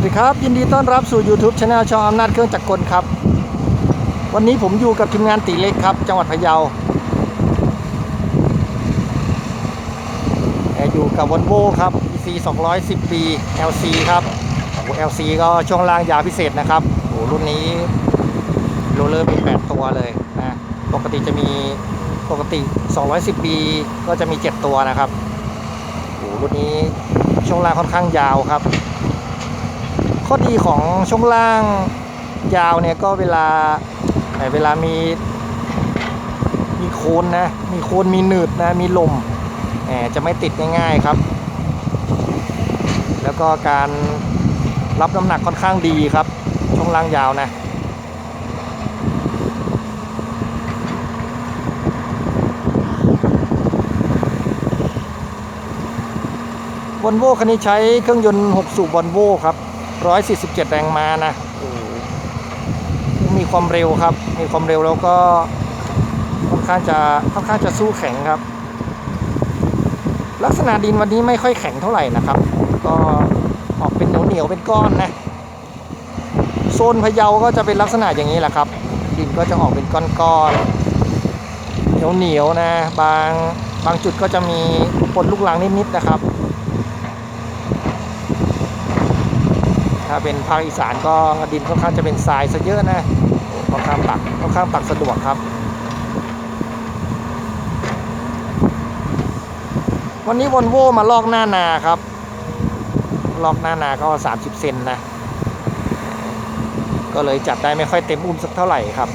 วัสดีครับ ยินดีต้อนรับสู่ YouTube c h anel ช่องอำนาจเครื่องจักรกลครับ วันนี้ผมอยู่กับทีมงานตีเล็กครับ จังหวัดพะเยาแอร์อยู่กับว o l v o ครับ EC 210 b LC ครับโอ้ LC ก็ช่วงล่างยาวพิเศษนะครับโอ้รุ่นนี้โรลเลอร์มี 8 ตัวเลยนะปกติจะมีปกติ 210 b ก็จะมี 7 ตัวนะครับโอ้รุ่นนี้ช่วงล่างค่อนข้างยาวครับ ข้อดีของช่วงล่างยาวเนี่ยก็เวลาเอ่อเวลามี มีโคนนะ มีโคนมีหนืดนะ มีลมแหมจะไม่ติดง่ายๆครับ แล้วก็การรับน้ำหนักค่อนข้างดีครับ ช่วงล่างยาวนะวอลโว่คันนี้ใช้เครื่องยนต์ 6 สูบวอลโว่ครับ 147 แรงม้านะโอ้โหมีความเร็วครับ มีความเร็วแล้วก็ค่อนข้างจะค่อนข้างจะสู้แข็งครับ ลักษณะดินวันนี้ไม่ค่อยแข็งเท่าไหร่นะครับ ก็ออกเป็นเหนียวเหนียวๆเป็นก้อนนะโซนพะเยาก็จะเป็นลักษณะอย่างนี้แหละครับ ดินก็จะออกเป็นก้อนๆเหนียวเหนียวๆนะ บางบางจุดก็จะมีปนลูกลังนิดๆนะครับ ถ้าเป็นภาคอีสานก็ดินค่อนข้างจะเป็นทรายซะเยอะนะค่อนข้างตักค่อนข้างตักสะดวกครับ วันนี้วอลโวมาลอกหน้านาครับ ลอกหน้านาก็ 30 เซนนะ ก็เลยจัดได้ไม่ค่อยเต็มอุ้มสักเท่าไหร่ครับ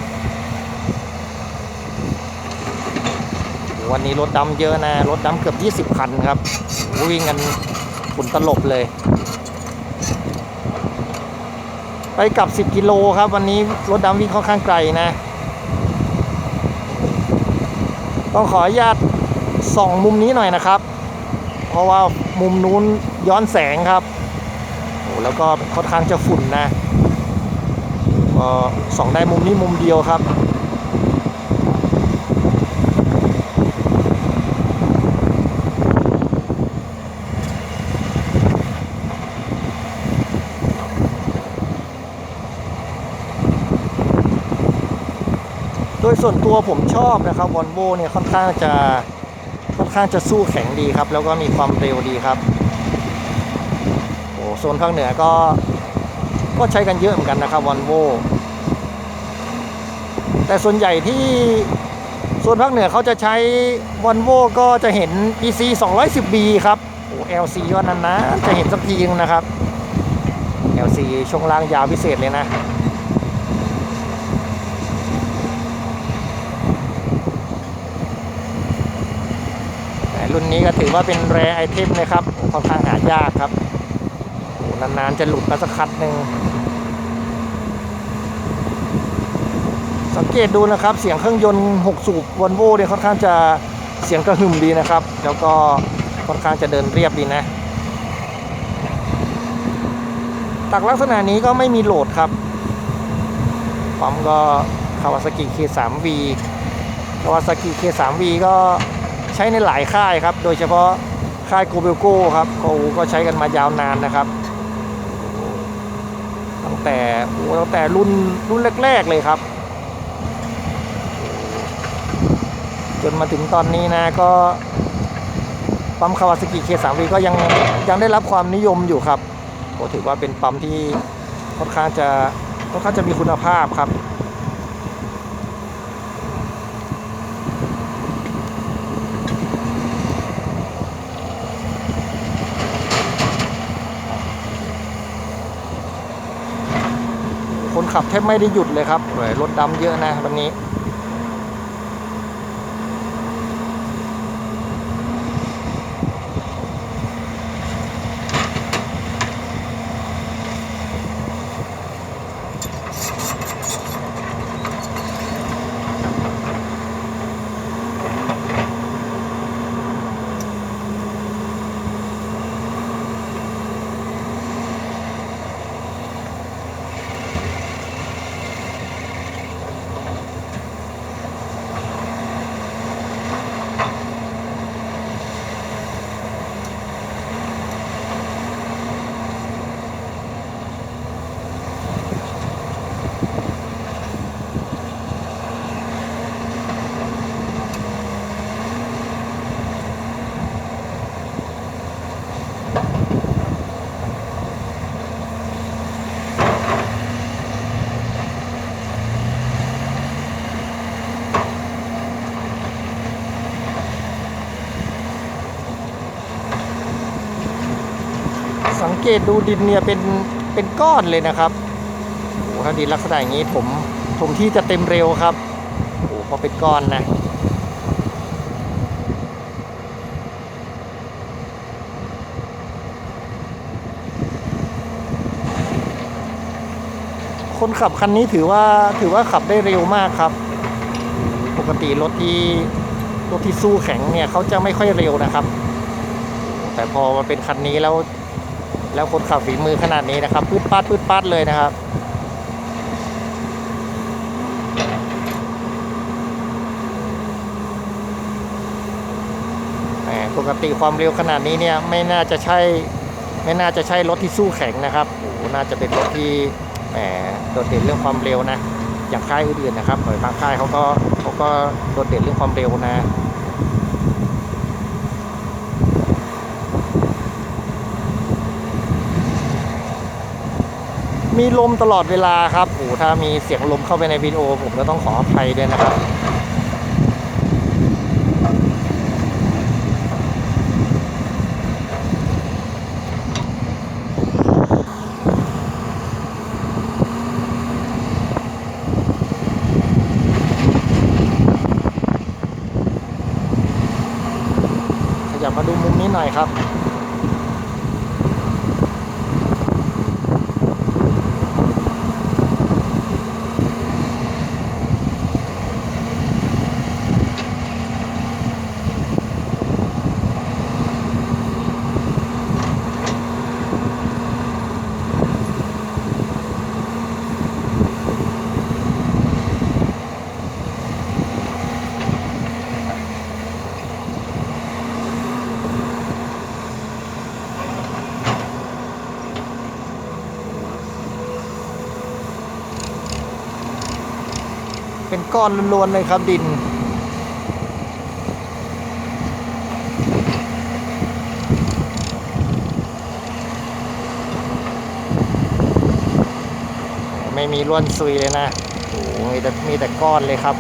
วันนี้รถดำเยอะนะ รถดำเกือบ 20 คันครับ วิ่งกันฝุ่นตลบเลย ไปกลับ 10 กิโลครับ วันนี้รถดำวิ่งค่อนข้างไกลนะ ต้องขออนุญาตส่องมุมนี้หน่อยนะครับ เพราะว่ามุมนู้นย้อนแสงครับโอ้แล้วก็ค่อนข้างจะฝุ่นนะก็ส่องได้มุมนี้มุมเดียวครับ ดยส่วนตัวผมชอบนะครับวอลโวเนี่ยค่อนข้างจะค่อนข้างจะสู้แข็งดีครับ แล้วก็มีความเร็วดีครับโอ้โซนภาคเหนือก็ก็ใช้กันเยอะเหมือนกันนะครับวอลโวแต่ส่วนใหญ่ที่โซนภาคเหนือเขาจะใช้วอลโวก็จะเห็น EC 210B ครับโอ้ LC ก็นั้นนะจะเห็นสักทีนึงนะครับ LC ช่วงล่างยาวพิเศษเลยนะ รุ่นนี้ก็ถือว่าเป็นแรไอเทมเลยครับค่อนข้างหายากครับนานๆจะหลุดมาสักคัดหนึ่งสังเกตดูนะครับเสียงเครื่องยนต์ 6 สูบวอลโว่เนี่ยค่อนข้างจะเสียงกระหึ่มดีนะครับ แล้วก็ค่อนข้างจะเดินเรียบดีนะตักลักษณะนี้ก็ไม่มีโหลดครับปั๊มก็คาวาซากิ K3V คาวาซากิ K3V ก็ ใช้ในหลายค่ายครับ โดยเฉพาะค่ายโกเบลโก้ครับก็ก็ใช้กันมายาวนานนะครับ ตั้งแต่โอ้ตั้งแต่รุ่นรุ่นแรก ๆ เลยครับ จนมาถึงตอนนี้นะก็ปั๊มคาวาซากิ K3V ก็ยังยังได้รับความนิยมอยู่ครับก็ถือว่าเป็นปั๊มที่ค่อนข้างจะค่อนข้างจะมีคุณภาพครับ คนขับแทบไม่ได้หยุดเลยครับรถดำเยอะนะวันนี้ เกตดูดินเนี่ยเป็นเป็นก้อนเลยนะครับโอ้ถ้าดินลักษณะอย่างนี้ผมผมที่จะเต็มเร็วครับโอ้พราะเป็นก้อนนะคนขับคันนี้ถือว่าถือว่าขับได้เร็วมากครับ ปกติรถที่รถที่สู้แข็งเนี่ยเขาจะไม่ค่อยเร็วนะครับ แต่พอมาเป็นคันนี้แล้ว แล้วคนขับฝีมือขนาดนี้นะครับพืดปาดพืดปาดเลยนะครับ ปกติความเร็วขนาดนี้เนี่ยไม่น่าจะใช่ไม่น่าจะใช่รถที่สู้แข็งนะครับโอ้โหน่าจะเป็นรถที่แหมโดดเด่นเรื่องความเร็วนะ อย่างค่ายอื่นๆนะครับหน่วยบางค่ายเขาก็เขาก็โดดเด่นเรื่องความเร็วนะ มีลมตลอดเวลาครับโอ้ถ้ามีเสียงลมเข้าไปในวิดีโอ ผมก็ต้องขออภัยด้วยนะครับขยับมาดูมุมนี้หน่อยครับ เป็นก้อนล้วนๆเลยครับดิน ไม่มีล้วนซุยเลยนะโอ้โหมีแต่มีแต่ก้อนเลยครับ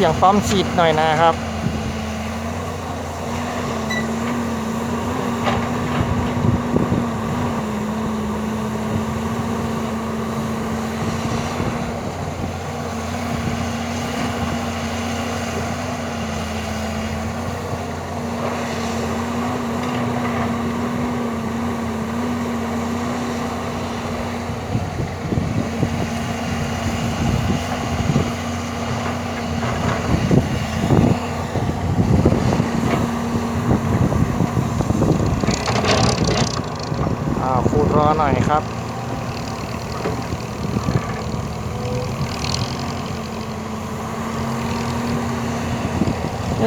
เสียงฟ้อมฉีดหน่อยนะครับ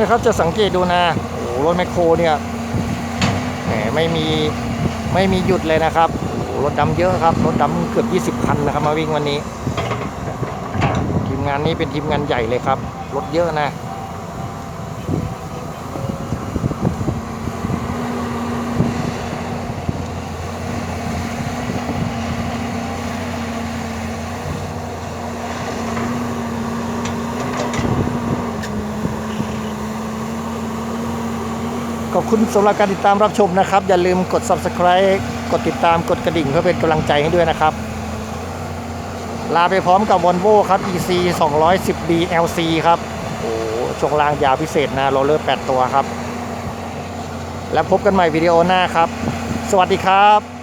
นี่ครับจะสังเกตดูนะโอ้รถแมคโครเนี่ยแหมไม่มีไม่มีหยุดเลยนะครับโอ้รถดำเยอะครับรถดำเกือบ20คันนะครับมาวิ่งวันนี้ ทีมงานนี้เป็นทีมงานใหญ่เลยครับ รถเยอะนะ ขอบคุณสำหรับการติดตามรับชมนะครับ อย่าลืมกด subscribe กดติดตามกดกระดิ่งเพื่อเป็นกำลังใจให้ด้วยนะครับ ลาไปพร้อมกับ Volvo ครับ EC 210bLC ครับโอ้ช่วงล่างยาวพิเศษนะโรลเลอร์ 8 ตัวครับ แล้วพบกันใหม่วิดีโอหน้าครับ สวัสดีครับ